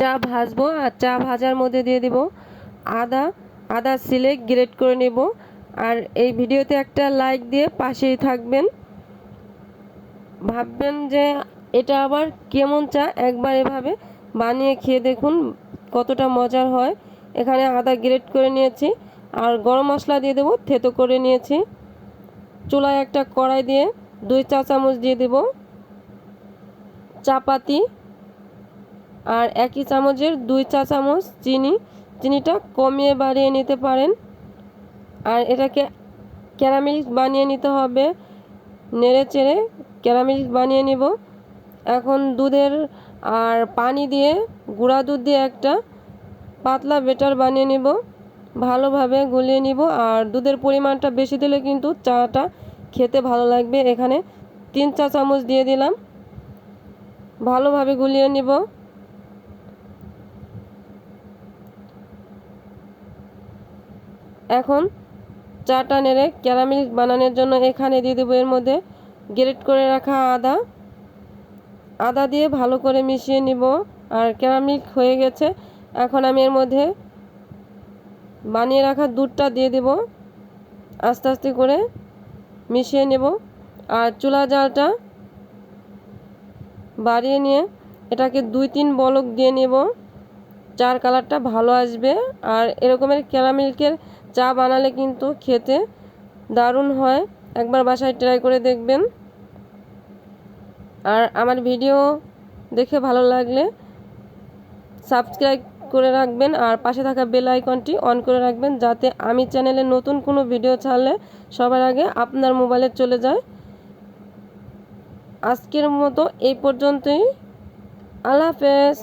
চা ভাজবো আর চা ভাজার মধ্যে দিয়ে দেব আদা। আদা সিলে গ্রেট করে নেব। আর এই ভিডিওতে একটা লাইক দিয়ে পাশেই থাকবেন। ভাববেন যে এটা আবার কেমন চা? একবার এভাবে বানিয়ে খেয়ে দেখুন কতটা মজার হয়। এখানে আদা গ্রেট করে নিয়েছি আর গরম মশলা দিয়ে দেবো, থেতো করে নিয়েছি। চুলায় একটা কড়াই দিয়ে দুই চা চামচ দিয়ে দেব। চাপাতি আর একই চামচের দুই চা চামচ চিনি, চিনিটা কমিয়ে বাড়িয়ে নিতে পারেন। আর এটাকে ক্যারামেল বানিয়ে নিতে হবে। নেড়ে চেড়ে ক্যারামেল বানিয়ে নিব। এখন দুধের আর পানি দিয়ে গুঁড়া দুধ দিয়ে একটা পাতলা বেটার বানিয়ে নিব। ভালোভাবে গুলিয়ে নিব। আর দুধের পরিমাণটা বেশি দিলে কিন্তু চাটা খেতে ভালো লাগবে। এখানে তিন চা চামচ দিয়ে দিলাম। ভালোভাবে গুলিয়ে নিব। এখন চাটা নেড়ে ক্যারামেল বানানোর জন্য এখানে দিয়ে দেবো। এর মধ্যে গ্রেট করে রাখা আদা। আদা দিয়ে ভালো করে মিশিয়ে নিব। আর ক্যারামেল হয়ে গেছে। এখন আমি এর মধ্যে বানিয়ে রাখা দুধটা দিয়ে দেব। আস্তে আস্তে করে মিশিয়ে নেব। আর চুলা জালটা বাড়িয়ে নিয়ে এটাকে দুই তিন বলক দিয়ে নেব। চার কালারটা ভালো আসবে। আর এরকমের ক্যারামিল্কের চা বানালে কিন্তু খেতে দারুণ হয়। একবার বাসায় ট্রাই করে দেখবেন। আর আমার ভিডিও দেখে ভালো লাগলে সাবস্ক্রাইব করে রাখবেন আর পাশে থাকা বেল আইকনটি অন করে রাখবেন যাতে আমি চ্যানেলে নতুন কোনো ভিডিও ছাড়লে সবার আগে আপনার মোবাইলে চলে যায়। আজকের মতো এই পর্যন্তই। আল্লাহ হাফেজ।